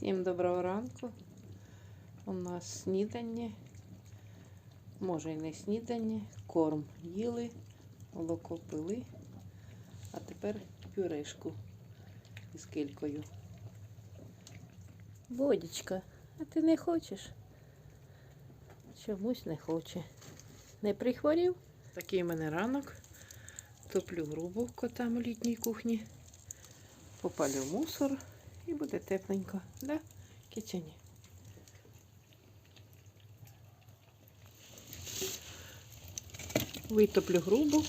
Всім доброго ранку. У нас снідання. Може і не снідання. Корм їли, молоко пили. А тепер пюрешку із килькою. Водічка, а ти не хочеш? Чомусь не хоче. Не прихворів? Такий у мене ранок. Топлю грубу котам у літній кухні. Попалю мусор і буде тепленько. Да, кичені. Витоплю грубу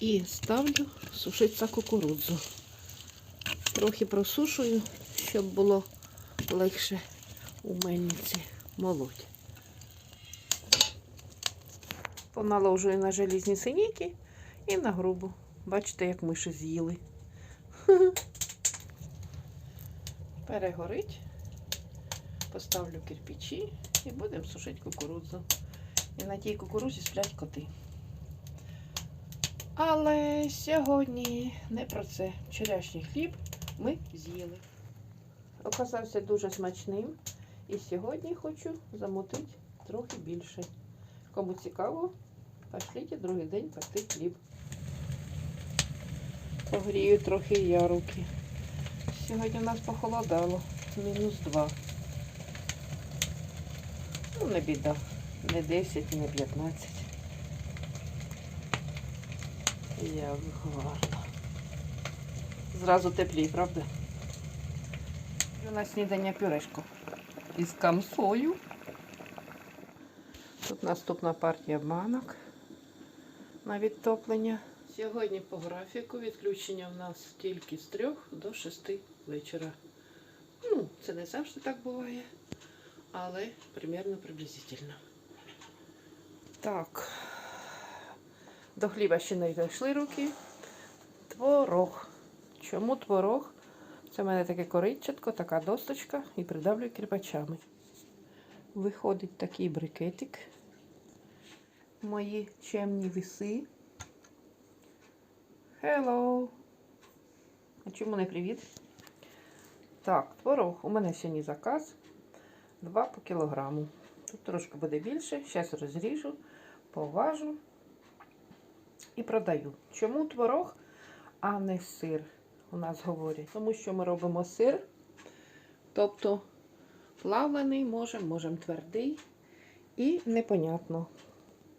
і ставлю сушитися кукурудзу. Трохи просушую, щоб було легше у мельниці молоть. Поналожую на желізні синіки і на грубу. Бачите, як миші з'їли. Перегорить. Поставлю кирпичі і будемо сушити кукурудзу. І на тій кукурудзі сплять коти. Але сьогодні не про це. Вчорашній хліб ми з'їли. Оказався дуже смачним. І сьогодні хочу замутити трохи більше. Кому цікаво, пошліть другий день пекти хліб. Погрію трохи я руки. Сьогодні у нас похолодало. Мінус 2. Ну, не біда. Не 10 і не 15. Як гарно. Зразу теплій, правда? У нас снідання пюрешку із камсою. Тут наступна партія банок на відтоплення. Сьогодні по графіку відключення в нас тільки з 3 до 6 вечора. Ну, це не завжди так буває, але примерно приблизительно. Так, до хліба ще не дійшли руки. Творог. Чому творог? Це в мене таке коричатко, така досточка і придавлюю кирпачами. Виходить такий брикетик. Мої чемні віси. Hello! А чому не привіт? Так, творог. У мене сьогодні заказ 2 по кілограму. Тут трошки буде більше. Зараз розріжу, поважу і продаю. Чому творог, а не сир? У нас говорять. Тому що ми робимо сир. Тобто плавлений можемо, можемо твердий. І непонятно.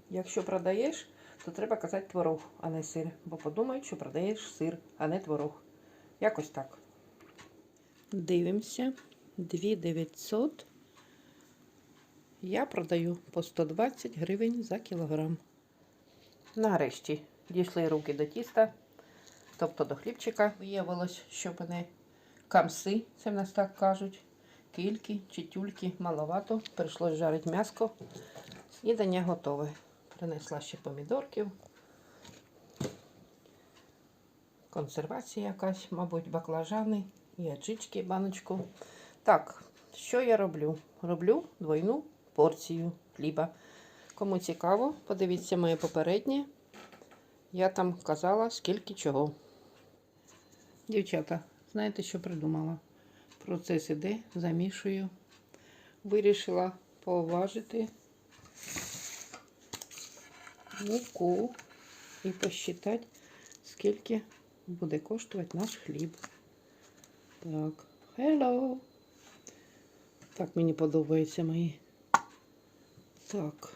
Якщо продаєш, то треба казати творог, а не сир. Бо подумають, що продаєш сир, а не творог. Якось так. Дивимося. 2900. Я продаю по 120 гривень за кілограм. Нарешті дійшли руки до тіста, тобто до хлібчика. Виявилось, що мене камси, це в нас так кажуть, кільки чи тюльки маловато. Прийшлось жарити м'яско. Снідання готове. Принесла ще помідорків. Консервація якась, мабуть, баклажани і баночку. Так, що я роблю? Роблю двойну порцію хліба. Кому цікаво, подивіться моє попереднє. Я там казала, скільки чого. Дівчата, знаєте, що придумала? Процес іде, замішую. Вирішила поважити муку і посчитати, скільки буде коштувати наш хліб. Так, hello. Так, мені подобаються мої. Так,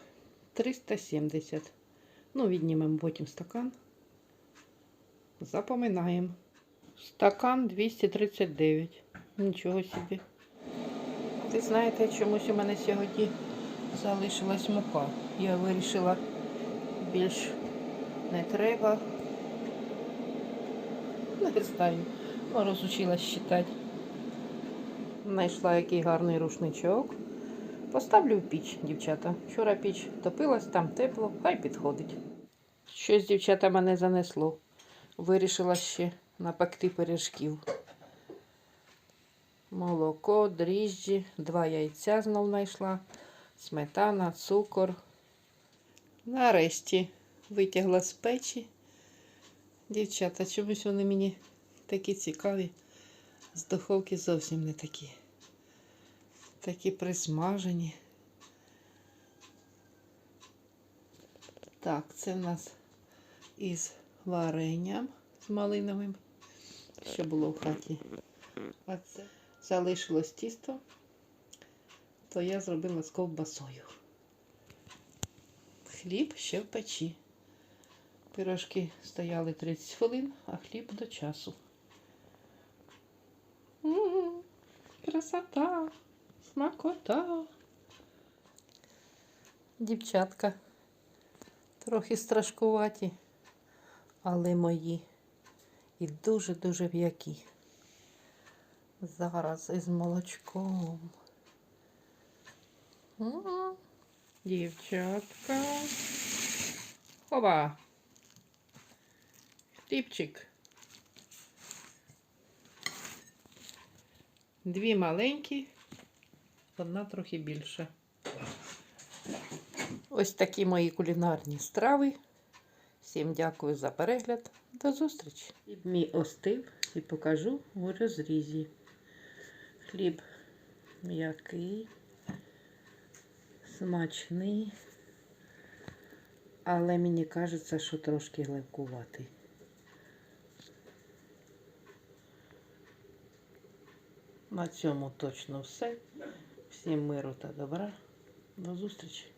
370. Ну, віднімемо потім стакан. Запоминаємо. Стакан 239. Нічого собі. Ви знаєте, чомусь у мене сьогодні залишилась мука. Я вирішила більш не треба. Не знаю. Розучилась читати. Знайшла який гарний рушничок. Поставлю в піч, дівчата. Вчора піч топилась, там тепло, хай підходить. Щось, дівчата, мене занесло. Вирішила ще напекти пиріжків. Молоко, дріжджі, два яйця знов знайшла, сметана, цукор. Нарешті витягла з печі. Дівчата, чомусь вони мені такі цікаві. З духовки зовсім не такі. Такі присмажені. Так, це в нас із варенням з малиновим, що було в хаті. А це залишилось тісто, то я зробила з ковбасою. Хліб ще в печі. Пирожки стояли 30 хвилин, а хліб до часу. Красота, смакота. Дівчатка трохи страшкуваті, але мої і дуже-дуже м'які. Зараз із молочком. Дівчатка. Опа. Хлібчик. Дві маленькі, одна трохи більша. Ось такі мої кулінарні страви. Всім дякую за перегляд. До зустрічі. Мій остив і покажу у розрізі. Хліб м'який, смачний, але мені кажеться, що трошки гливкуватий. На цьому точно все. Всім миру та добра. До зустрічі!